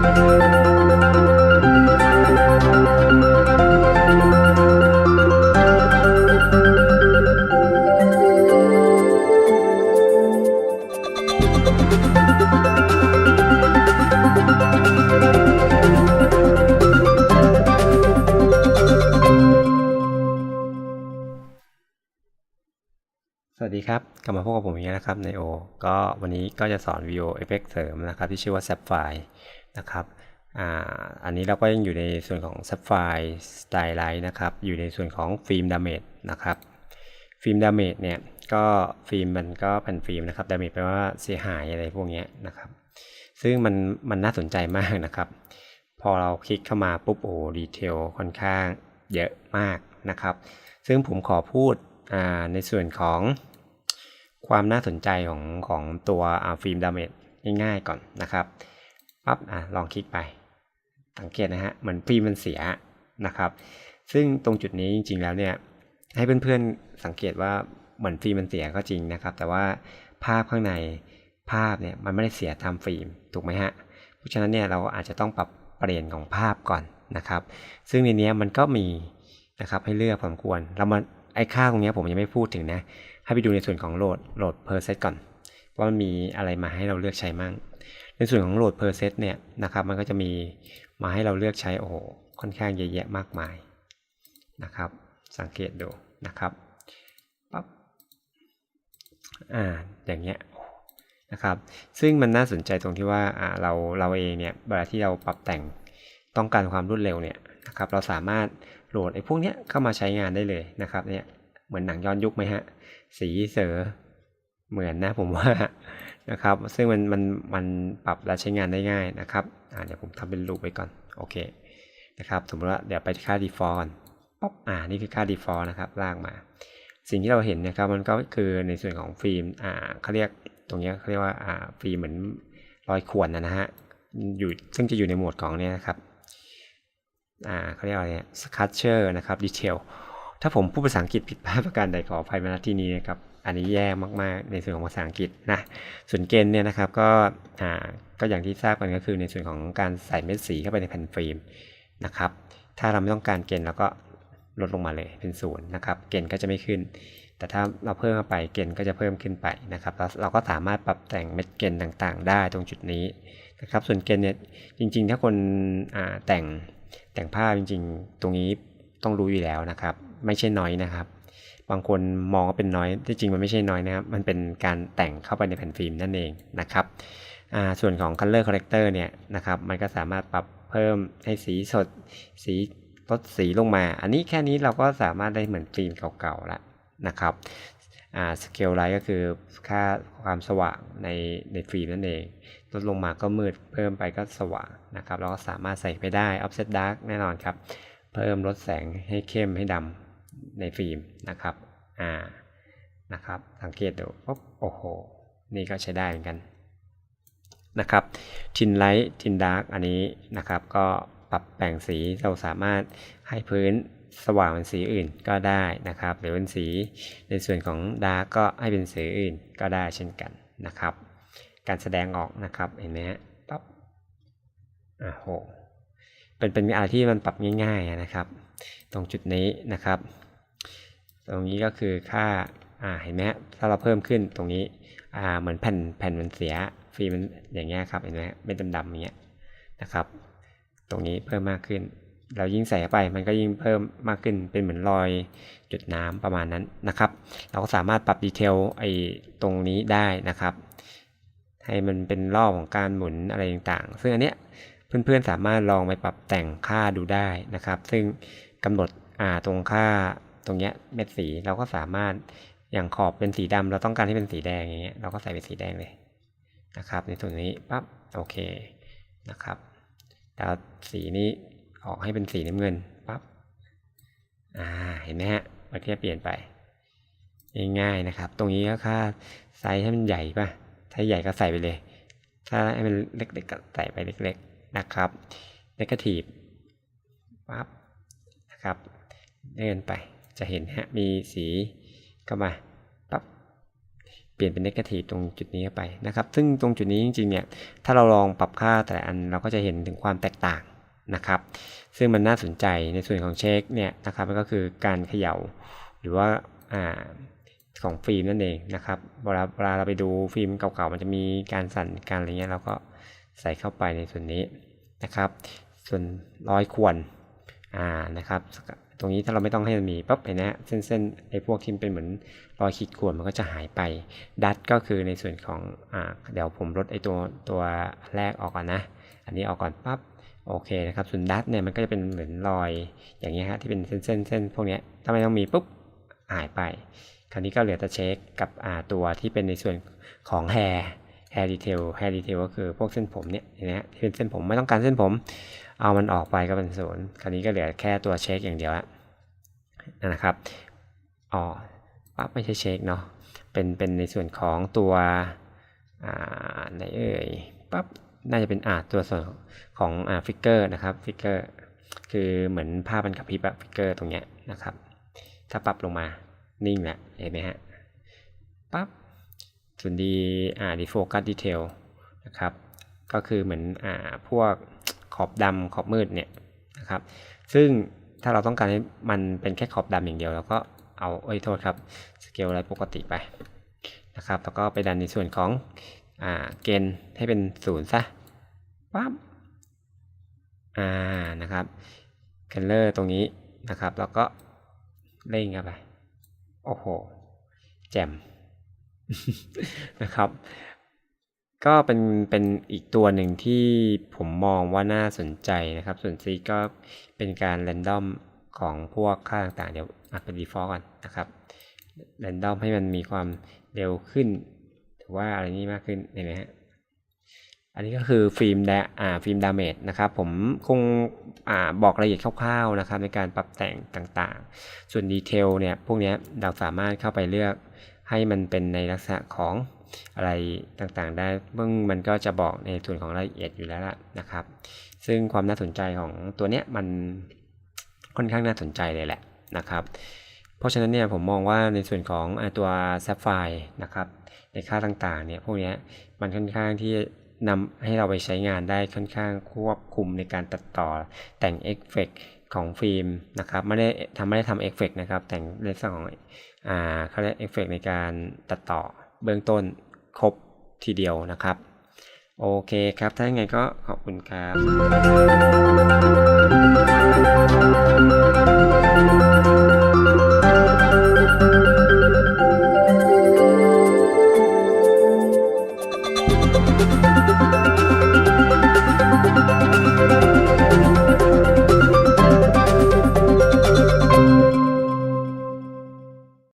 สวัสดีครับ กลับมาพบกับผมอีกแล้วนะครับในโอ ก็วันนี้ก็จะสอนวิดีโอเอฟเฟกเสริมนะครับ ที่ชื่อว่า Sapphire นะครับอ่าอันนี้เราก็ยังอยู่ในส่วนของ Sapphire Stylight นะครับ อยู่ในส่วนของฟิล์มดาเมจนะครับ ฟิล์มดาเมจเนี่ย ก็ฟิล์มมันก็แผ่นฟิล์มนะครับ ดาเมจแปลว่าเสียหายอะไรพวกนี้นะครับ ซึ่งมันมันน่าสนใจมากนะครับ พอเราคลิกเข้ามาปุ๊บโอ้ดีเทลค่อนข้างเยอะมากนะครับ ซึ่งผมขอพูดอ่าในส่วนของความน่าสนใจของของตัวฟิล์มดาเมจง่ายๆก่อนนะครับ ปั๊บอะลองคลิกไป สังเกตนะฮะเหมือนฟิล์มมันเสียนะครับ ซึ่งตรงจุดนี้จริง ๆ แล้วเนี่ยให้เพื่อนๆสังเกตว่าเหมือนฟิล์มมันเสียก็จริงนะครับ แต่ว่าภาพข้างในภาพเนี่ยมันไม่ได้เสียตามฟิล์มถูกไหมฮะเพราะฉะนั้นเนี่ยเราอาจจะต้องปรับเปลี่ยนของภาพก่อนนะครับ ซึ่งในนี้มันก็มีนะครับให้เลือกพอสมควรเรามาไอ้ค่าตรงนี้ผมยังไม่พูดถึงนะ ให้ไปดูในส่วนของโหลดโหลด per set ก่อนว่ามันมีอะไรมาให้เราเลือกใช้มั่ง ในส่วนของโหลด per set เนี่ยนะครับมันก็จะมีมาให้เราเลือกใช้โอ้โหค่อนข้างเยอะแยะมากมายนะครับสังเกตดูนะครับปั๊บอ่าอย่างเงี้ยนะครับซึ่งมันน่าสนใจตรงที่ว่าอ่าเราเราเองเนี่ยเวลาที่เราปรับแต่งต้องการความรวดเร็วเนี่ยนะครับเราสามารถโหลดไอ้พวกเนี้ยเข้ามาใช้งานได้เลยนะครับเนี่ยเหมือนหนังย้อนยุคไหมฮะสีเสือ เหมือนนะผมว่านะครับ ซึ่งมันมันมันปรับและใช้งานได้ง่ายนะครับอ่าเดี๋ยวผมทำเป็นรูปไว้ก่อน โอเคนะครับสมมติว่าเดี๋ยวไปที่ค่า default ก่อนป๊อปอ่านี่คือค่า default นะครับลากมา สิ่งที่เราเห็นนะครับมันก็คือในส่วนของฟิล์มอ่าเขาเรียกตรงนี้เขาเรียกว่าอ่าฟิล์มเหมือนรอยข่วนนะฮะอยู่ซึ่งจะอยู่ในโหมดของเนี่ยนะครับอ่าเขาเรียกอะไรเนี่ย sculpture นะครับ detail ถ้าผมพูดภาษาอังกฤษผิดพลาดประการใดขออภัยมาณที่นี้นะครับ อันนี้แย่มากๆในส่วนของภาษาอังกฤษนะส่วนเกณฑ์เนี่ยนะครับก็อ่าก็อย่างที่ทราบกันก็คือในส่วนของการใส่เม็ดสีเข้าไปในแผ่นฟิล์มนะครับถ้าเราไม่ต้องการเกณฑ์เราก็ลดลงมาเลยเป็นศูนย์นะครับเกณฑ์ก็จะไม่ขึ้น แต่ถ้าเราเพิ่มเข้าไปเกณฑ์ก็จะเพิ่มขึ้นไปนะครับแล้วเราก็สามารถปรับแต่งเม็ดเกณฑ์ต่างๆ ได้ตรงจุดนี้นะครับส่วนเกณฑ์เนี่ยจริงๆ ถ้าคนอ่าแต่งแต่งภาพจริง ๆ ตรงนี้ต้องรู้อยู่แล้วนะครับ ไม่ใช่น้อยนะครับ บางคนมองว่าเป็นน้อยที่จริงมันไม่ใช่น้อยนะครับ มันเป็นการแต่งเข้าไปในแผ่นฟิล์มนั่นเองนะครับส่วนของ Color Corrector เนี่ยนะครับ มันก็สามารถปรับเพิ่มให้สีสด สีลดสีลงมา อันนี้แค่นี้เราก็สามารถได้เหมือนฟิล์มเก่าๆแล้วนะครับสเกลไลท์ก็คือค่าความสว่างในในฟิล์มนั่นเอง ลดลงมาก็มืดเพิ่มไปก็สว่างนะครับ เราก็สามารถใส่ไปได้ Offset Dark แน่นอนครับ เพิ่มลดแสงให้เข้มให้ดำ ในฟิล์มนะครับอ่านะครับสังเกตดูปุ๊บโอ้โห นี่ก็ใช้ได้เหมือนกันนะครับทินไลท์ทินดาร์กอันนี้นะครับก็ปรับแต่งสีเราสามารถให้พื้นสว่างเป็นสีอื่นก็ได้นะครับหรือเป็นสีในส่วนของดาร์กก็ให้เป็นสีอื่นก็ได้เช่นกันนะครับ การแสดงออกนะครับเห็นไหมฮะปั๊บอ่าโหเป็นเป็นอะไรที่มันปรับง่ายๆนะครับ ตรงจุดนี้นะครับ ตรงนี้ก็คือค่าอ่าเห็นไหมถ้าเราเพิ่มขึ้นตรงนี้อ่าเหมือนแผ่นแผ่นมันเสียฟิล์มมันอย่างเงี้ยครับเห็นไหมเป็นดำๆอย่างเงี้ยนะครับ ตรงนี้เพิ่มมากขึ้น เรายิ่งใส่ไปมันก็ยิ่งเพิ่มมากขึ้นเป็นเหมือนรอยจุดน้ำประมาณนั้นนะครับ เราก็สามารถปรับดีเทลไอ้ตรงนี้ได้นะครับ ให้มันเป็นรอบของการหมุนอะไรต่างๆ ซึ่งอันเนี้ยเพื่อนๆสามารถลองไปปรับแต่งค่าดูได้นะครับ ซึ่งกำหนดอ่าตรงค่า รงเนี้ยเม็ดสีเราก็สามารถอย่างขอบเป็นสีดำเราต้องการให้เป็นสีแดงอย่างเงี้ยเราก็ใส่เป็นสีแดงเลยนะครับ ในส่วนนี้ปั๊บโอเคนะครับแล้วสีนี้ออกให้เป็นสีน้ำเงินปั๊บอ่าเห็นไหมฮะมันก็เปลี่ยนไปง่ายๆนะครับ ตรงนี้ก็ค่าไซส์ให้มันใหญ่ป่ะถ้าใหญ่ก็ใส่ไปเลย ถ้าให้มันเล็กๆก็ใส่ไปเล็ก ๆนะครับ negative ปั๊บนะครับเลื่อนไป จะเห็นฮะมีสีเข้ามาปั๊บเปลี่ยนเป็น negative ตรงจุดนี้ไปนะครับ ซึ่งตรงจุดนี้จริงๆเนี่ยถ้าเราลองปรับค่าแต่ละอันเราก็จะเห็นถึงความแตกต่างนะครับ ซึ่งมันน่าสนใจในส่วนของเช็คเนี่ยนะครับมันก็คือการเขย่าหรือว่าอ่าของฟิล์มนั่นเองนะครับเวลาเวลาเราไปดูฟิล์มเก่าๆ มันจะมีการสั่นการอะไรเงี้ยเราก็ใส่เข้าไปในส่วนนี้นะครับ ส่วนร้อยควรอ่านะครับ ตรงนี้ถ้าเราไม่ต้องให้มันมีปั๊บเห็นไหมฮะเส้นๆไอ้พวกที่มันเป็นเหมือนรอยขีดข่วนมันก็จะหายไป ดัตก็คือในส่วนของอ่าเดี๋ยวผมลดไอ้ตัวตัวแรกออกก่อนนะ อันนี้ออกก่อนปั๊บโอเคนะครับส่วนดัตเนี่ยมันก็จะเป็นเหมือนรอยอย่างเงี้ยฮะที่เป็นเส้นเส้นเส้นพวกเนี้ยถ้าไม่ต้องมีปุ๊บหายไป คราวนี้ก็เหลือแต่เช็คกับอ่าตัวที่เป็นในส่วนของ hair hair detail hair detail ก็คือพวกเส้นผมเนี่ยเห็นไหมฮะที่เป็นเส้นผมไม่ต้องการเส้นผม เอามันออกไปก็เป็นศูนย์คราวนี้ก็เหลือแค่ตัวเช็คอย่างเดียวละนะครับอ๋อปั๊บไม่ใช่เช็คเนาะเป็นเป็นในส่วนของตัวอ่าไหนเอ่ยปั๊บน่าจะเป็นอ่าตัวส่วนของอ่าฟิกเกอร์นะครับฟิกเกอร์คือเหมือนภาพมันกระพริบอะฟิกเกอร์ตรงเนี้ยนะครับ ถ้าปรับลงมานิ่งแหละเห็นไหมฮะปั๊บส่วนดีอ่าดีโฟกัสดีเทลนะครับ ก็คือเหมือนอ่าพวก ขอบดำขอบมืดเนี่ยนะครับ ซึ่งถ้าเราต้องการให้มันเป็นแค่ขอบดำอย่างเดียวเราก็เอาเอ้ยโทษครับสเกลอะไรปกติไปนะครับ แล้วก็ไปดันในส่วนของอ่าเกณฑ์ให้เป็นศูนย์ซะปั๊บอ่านะครับคันเลอร์ตรงนี้นะครับ แล้วก็เร่งเข้าไป โอ้โห แจ่มนะครับ ก็เป็นเป็นอีกตัวหนึ่งที่ผมมองว่าน่าสนใจนะครับ ส่วน C ก็เป็นการแรนดอมของพวกค่าต่างๆ เดี๋ยวอัดเป็น default ก่อนนะครับแรนดอมให้มันมีความเร็วขึ้นหรือว่าอะไรนี้มากขึ้นเห็นไหมฮะอันนี้ก็คือฟิล์มดาอ่าฟิล์มดาเมจนะครับผมคงอ่าบอกรายละเอียดคร่าวๆนะครับในการปรับแต่งต่างๆ ส่วนดีเทลเนี่ยพวกนี้เราสามารถเข้าไปเลือกให้มันเป็นในลักษณะของ อะไรต่างๆได้เบื้องมันก็จะบอกในส่วนของรายละเอียดอยู่แล้วล่ะนะครับ ซึ่งความน่าสนใจของตัวเนี้ยมันค่อนข้างน่าสนใจเลยแหละนะครับ เพราะฉะนั้นเนี่ยผมมองว่าในส่วนของตัว Sapphire นะครับในค่าต่างๆเนี่ยพวกเนี้ยมันค่อนข้างที่นำให้เราไปใช้งานได้ค่อนข้างควบคุมในการตัดต่อแต่งเอฟเฟกของฟิล์มนะครับไม่ได้ทำไม่ได้ทำเอฟเฟกนะครับแต่งในส่วนของอ่าเขาเรียกเอฟเฟกในการตัดต่อ เบื้องต้นครบทีเดียวนะครับ โอเคครับ ถ้าอย่างไงก็ขอบคุณครับ